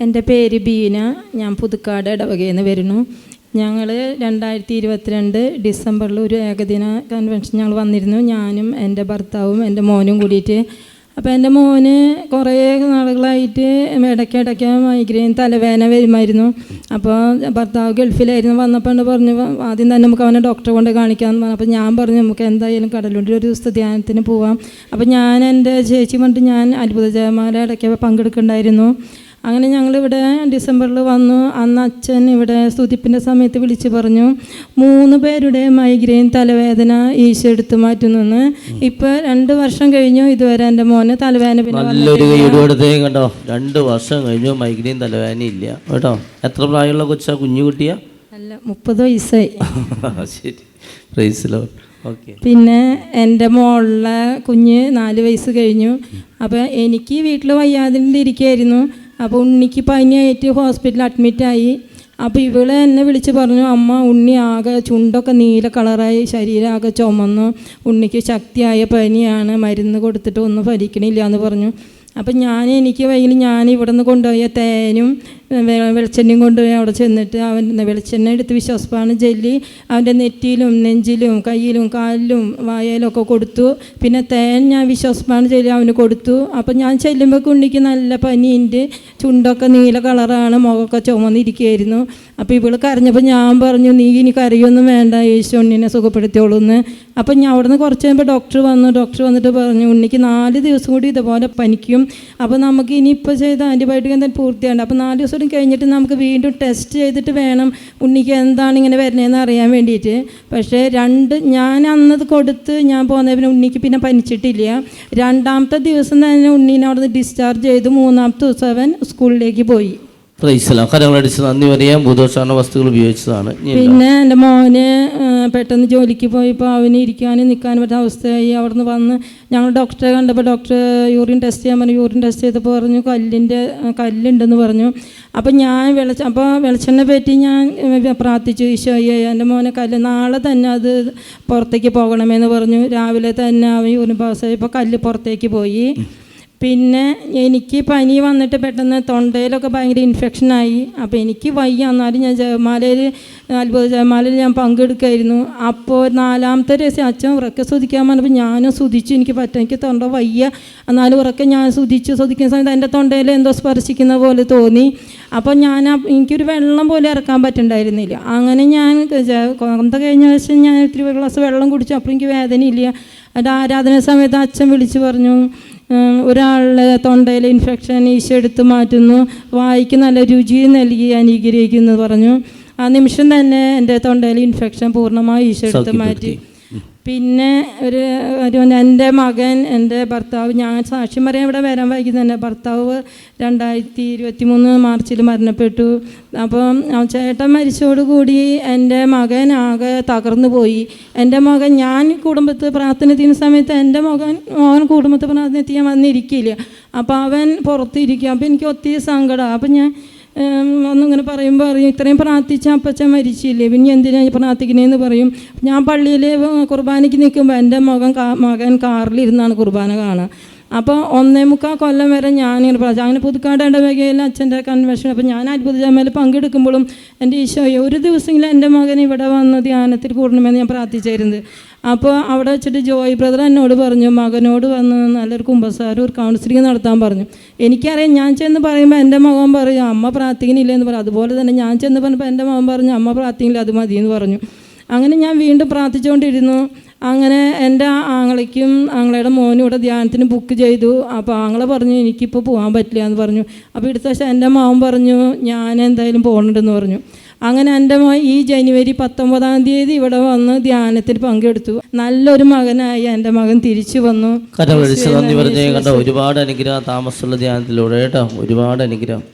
എന്റെ പേര് ബീന. ഞാൻ പുതുക്കാട് ഇടവകയിൽ നിന്ന് വരുന്നു. ഞങ്ങൾ രണ്ടായിരത്തി ഇരുപത്തിരണ്ട് ഡിസംബറിൽ ഒരു ഏകദിന കൺവെൻഷൻ ഞങ്ങൾ വന്നിരുന്നു. ഞാനും എന്റെ ഭർത്താവും എന്റെ മോനും കൂടിയിട്ട്. അപ്പോൾ എന്റെ മോന് കുറേ നാളുകളായിട്ട് ഇടയ്ക്കിടയ്ക്ക് മൈഗ്രെയിൻ തലവേദന വരുമായിരുന്നു. അപ്പോൾ ഭർത്താവ് ഗൾഫിലായിരുന്നു. വന്നപ്പോൾ പറഞ്ഞു ആദ്യം തന്നെ നമുക്ക് അവനെ ഡോക്ടറെ കൊണ്ട് കാണിക്കാമെന്ന് പറഞ്ഞു. അപ്പോൾ ഞാൻ പറഞ്ഞു നമുക്ക് എന്തായാലും കടലുണ്ടി ഒരു ദിവസത്തെ ധ്യാനത്തിന് പോവാം. അപ്പോൾ ഞാൻ എന്റെ ചേച്ചി കൊണ്ട് ഞാൻ അത്ഭുത ഇടയ്ക്ക് പങ്കെടുക്കുന്നുണ്ടായിരുന്നു അങ്ങനെ ഞങ്ങളിവിടെ ഡിസംബറിൽ വന്നു. അന്ന് അച്ഛൻ ഇവിടെ സ്തുതിപ്പിന്റെ സമയത്ത് വിളിച്ച് പറഞ്ഞു മൂന്ന് പേരുടെ മൈഗ്രെയിൻ തലവേദന ഈശോ എടുത്തു മാറ്റുന്നെന്ന്. ഇപ്പോൾ രണ്ട് വർഷം കഴിഞ്ഞു ഇതുവരെ എന്റെ മോന് തലവേദന പിന്നെ നല്ലൊരു കണ്ടോ രണ്ട് വർഷം കഴിഞ്ഞു മൈഗ്രെയിൻ തലവേദന ഇല്ല. കേട്ടോ. എത്ര പ്രായമുള്ള കൊച്ചാ? കുഞ്ഞു കുട്ടിയാ? അല്ല മുപ്പത് വയസ്സായി. ശരി. പ്രൈസിലോ പിന്നെ എന്റെ മോളിലെ കുഞ്ഞ് നാല് വയസ്സ് കഴിഞ്ഞു. അപ്പോൾ എനിക്ക് വീട്ടിൽ വയ്യാതിന്റെ ഇരിക്കുകയായിരുന്നു അപ്പോൾ ഉണ്ണിക്ക് പനിയായിട്ട് ഹോസ്പിറ്റലിൽ അഡ്മിറ്റായി അപ്പോൾ ഇവളെ എന്നെ വിളിച്ച് പറഞ്ഞു അമ്മ ഉണ്ണി ആകെ ചുണ്ടൊക്കെ നീല കളറായി ശരീരം ആകെ ചുമന്നു. ഉണ്ണിക്ക് ശക്തിയായ പനിയാണ് മരുന്ന് കൊടുത്തിട്ട് ഒന്നും ഫലിക്കണില്ല എന്ന് പറഞ്ഞു. അപ്പം ഞാൻ എനിക്ക് വൈകിട്ട് ഞാൻ ഇവിടെ നിന്ന് കൊണ്ടുപോയ തേനും വെളിച്ചെണ്ണയും കൊണ്ടുപോയി അവിടെ ചെന്നിട്ട് അവൻ വെളിച്ചെണ്ണ എടുത്ത് വിശ്വാസപ്പാണ് ജെല്ലി അവന്റെ നെറ്റിയിലും നെഞ്ചിലും കയ്യിലും കാലിലും വായയിലും ഒക്കെ കൊടുത്തു. പിന്നെ തേൻ ഞാൻ വിശ്വാസപ്പാണ് ജെല്ലി അവന് കൊടുത്തു. അപ്പം ഞാൻ ചെല്ലുമ്പോൾ ഉണ്ണിക്ക് നല്ല പനിയുണ്ട്. ചുണ്ടൊക്കെ നീല കളറാണ്. മുഖമൊക്കെ ചുമന്നിരിക്കുകയായിരുന്നു അപ്പോൾ ഇവൾ കരഞ്ഞപ്പോൾ ഞാൻ പറഞ്ഞു നീ ഇനി കരയൊന്നും വേണ്ട യേശു ഉണ്ണിനെ സുഖപ്പെടുത്തിയോളൂ എന്ന് അപ്പം ഞാൻ അവിടുന്ന് കുറച്ച് കഴിയുമ്പോൾ ഡോക്ടർ വന്നു. ഡോക്ടർ വന്നിട്ട് പറഞ്ഞു ഉണ്ണിക്ക് നാല് ദിവസം കൂടി ഇതുപോലെ പനിക്കും. അപ്പോൾ നമുക്ക് ഇനിയിപ്പോൾ ചെയ്ത ആന്റിബയോട്ടിക് എന്തായാലും പൂർത്തിയാണ്ട് അപ്പോൾ നാല് ദിവസം കൂടി കഴിഞ്ഞിട്ട് നമുക്ക് വീണ്ടും ടെസ്റ്റ് ചെയ്തിട്ട് വേണം ഉണ്ണിക്ക് എന്താണ് ഇങ്ങനെ വരുന്നതെന്ന് അറിയാൻ വേണ്ടിയിട്ട് പക്ഷേ രണ്ട് ഞാൻ അന്നത് കൊടുത്ത് ഞാൻ പോകുന്ന പിന്നെ ഉണ്ണിക്ക് പിന്നെ പനിച്ചിട്ടില്ല. രണ്ടാമത്തെ ദിവസം തന്നെ ഉണ്ണീനെ അവിടെ നിന്ന് ഡിസ്ചാർജ് ചെയ്ത് മൂന്നാമത്തെ ദിവസം അവൻ സ്കൂളിലേക്ക് പോയി. കരങ്ങളടിച്ച് നന്ദി വസ്തുക്കൾ ഉപയോഗിച്ചതാണ്. പിന്നെ എന്റെ മോന് പെട്ടെന്ന് ജോലിക്ക് പോയപ്പോൾ അവന് ഇരിക്കാനും നിൽക്കാനും പറ്റുന്ന അവസ്ഥയായി. അവിടുന്ന് വന്ന് ഞങ്ങൾ ഡോക്ടറെ കണ്ടപ്പോൾ ഡോക്ടർ യൂറിൻ ടെസ്റ്റ് ചെയ്യാൻ പറഞ്ഞു. യൂറിൻ ടെസ്റ്റ് ചെയ്തപ്പോൾ പറഞ്ഞു കല്ലിന്റെ കല്ലുണ്ടെന്ന് പറഞ്ഞു. അപ്പോൾ ഞാൻ വെളിച്ച അപ്പോൾ വെളിച്ചെണ്ണ പറ്റി ഞാൻ പ്രാർത്ഥിച്ചു ഈശോയെ എന്റെ മോനെ കല്ല് നാളെ തന്നെ അത് പുറത്തേക്ക് പോകണമെന്ന് പറഞ്ഞു. രാവിലെ തന്നെ അവൻ യൂറിൻ പാസ്സായപ്പോൾ കല്ല് പുറത്തേക്ക് പോയി. പിന്നെ എനിക്ക് പനി വന്നിട്ട് പെട്ടെന്ന് തൊണ്ടയിലൊക്കെ ഭയങ്കര ഇൻഫെക്ഷനായി അപ്പോൾ എനിക്ക് വയ്യ. എന്നാലും ഞാൻ ജയമാലയിൽ അത്ഭുത ജയമാലയിൽ ഞാൻ പങ്കെടുക്കായിരുന്നു. അപ്പോൾ നാലാമത്തെ ദിവസം അച്ഛൻ ഉറക്കെ സ്തുതിക്കാൻ പറഞ്ഞപ്പോൾ ഞാനും സ്തുതിച്ചു എനിക്ക് പറ്റും എനിക്ക് തൊണ്ട വയ്യ. എന്നാലും ഉറക്കെ ഞാൻ സ്തുതിച്ചു സ്തുതിക്കുന്ന സമയത്ത് എന്റെ തൊണ്ടയിൽ എന്തോ സ്പർശിക്കുന്ന പോലെ തോന്നി. അപ്പോൾ ഞാൻ എനിക്കൊരു വെള്ളം പോലെ ഇറക്കാൻ പറ്റുന്നുണ്ടായിരുന്നില്ല അങ്ങനെ ഞാൻ കൊന്ത കഴിഞ്ഞ ദിവസം ഞാൻ ഇത്തിരി ഒരു ഗ്ലാസ് വെള്ളം കുടിച്ചു. അപ്പോൾ എനിക്ക് വേദനയില്ല. എന്റെ ആരാധന സമയത്ത് അച്ഛൻ വിളിച്ചു പറഞ്ഞു ഒരാളുടെ തൊണ്ടയിലെ ഇൻഫെക്ഷൻ ഈശോ എടുത്ത് മാറ്റുന്നു വായിക്ക് നല്ല രുചി നൽകി അനുഗ്രഹിക്കുന്നു പറഞ്ഞു. ആ നിമിഷം തന്നെ എന്റെ തൊണ്ടയിലെ ഇൻഫെക്ഷൻ പൂർണമായി ഈശോ എടുത്ത് മാറ്റി. പിന്നെ ഒരു ഒരു എന്റെ മകൻ എന്റെ ഭർത്താവ് ഞാൻ സാക്ഷ്യം പറയാൻ ഇവിടെ വരാൻ വൈകി തന്നെ ഭർത്താവ് രണ്ടായിരത്തി ഇരുപത്തി മൂന്ന് മാർച്ചിൽ മരണപ്പെട്ടു. അപ്പം ചേട്ടൻ മരിച്ചോടുകൂടി എന്റെ മകൻ ആകെ തകർന്നു പോയി. എന്റെ മകൻ ഞാൻ കുടുംബത്ത് പ്രാർത്ഥന ചെയ്യുന്ന സമയത്ത് എന്റെ മകൻ മോൻ കുടുംബത്ത് പ്രാർത്ഥന ചെയ്യാൻ വന്നിരിക്കില്ല. അപ്പോൾ അവൻ പുറത്തിരിക്കും അപ്പോൾ എനിക്ക് ഒത്തിരി സങ്കടമാണ്. അപ്പം ഞാൻ ഉം, ഒന്നിങ്ങനെ പറയുമ്പോൾ പറയും ഇത്രയും പ്രാർത്ഥിച്ച അപ്പച്ച മരിച്ചില്ലേ പിന്നെ എന്തിനാ പ്രാർത്ഥിക്കണേന്ന് പറയും. ഞാൻ പള്ളിയിൽ കുർബാനയ്ക്ക് നിൽക്കുമ്പോൾ എന്റെ മകൻ മകൻ കാറിലിരുന്നാണ് കുർബാന കാണുക അപ്പോൾ ഒന്നേ മുക്കാൽ കൊല്ലം വരെ ഞാനിങ്ങനെ പ്രാർത്ഥിച്ചു അങ്ങനെ പുതുക്കാട് ഇടവകയിൽ അച്ഛന്റെ കൺവെൻഷൻ അപ്പോൾ ഞാൻ അത്ഭുത ജാമയിൽ പങ്കെടുക്കുമ്പോഴും എന്റെ ഈശോയെ ഒരു ദിവസമെങ്കിലും എന്റെ മകൻ ഇവിടെ വന്ന് ധ്യാനത്തിൽ കൂടണമെന്ന് ഞാൻ പ്രാർത്ഥിച്ചായിരുന്നത് അപ്പോൾ അവിടെ വെച്ചിട്ട് ജോയ് ബ്രദർ എന്നോട് പറഞ്ഞു മകനോട് വന്ന് നല്ലൊരു കുമ്പസാരം ഒരു കൗൺസിലിംഗ് നടത്താൻ പറഞ്ഞു. എനിക്കറിയാം ഞാൻ ചെന്ന് പറയുമ്പോൾ എന്റെ മകൻ പറയും അമ്മ പ്രാർത്ഥിക്കുന്നില്ല എന്ന് പറയും. അതുപോലെ തന്നെ ഞാൻ ചെന്ന് പറഞ്ഞപ്പോൾ എന്റെ മകൻ പറഞ്ഞു അമ്മ പ്രാർത്ഥിക്കില്ല അത് മതി എന്ന് പറഞ്ഞു. അങ്ങനെ ഞാൻ വീണ്ടും പ്രാർത്ഥിച്ചുകൊണ്ടിരുന്നു. അങ്ങനെ എന്റെ ആങ്ങളയ്ക്കും ആങ്ങളയുടെ മോനും ഇവിടെ ധ്യാനത്തിന് ബുക്ക് ചെയ്തു. അപ്പോൾ ആങ്ങളെ പറഞ്ഞു എനിക്കിപ്പോൾ പോകാൻ പറ്റില്ല എന്ന് പറഞ്ഞു. അപ്പോൾ ഇടുത്ത എന്റെ മാവൻ പറഞ്ഞു ഞാൻ എന്തായാലും പോകണുണ്ടെന്ന് പറഞ്ഞു. അങ്ങനെ എന്റെ മോൻ ഈ ജനുവരി പത്തൊമ്പതാം തീയതി ഇവിടെ വന്ന് ധ്യാനത്തിൽ പങ്കെടുത്തു. നല്ലൊരു മകനായി എന്റെ മകൻ തിരിച്ചു വന്നു. നന്ദി പറഞ്ഞേ കണ്ടോ ഒരുപാട് അനുഗ്രഹം താമസമുള്ള ധ്യാനത്തിലൂടെ കേട്ടോ ഒരുപാട് അനുഗ്രഹം.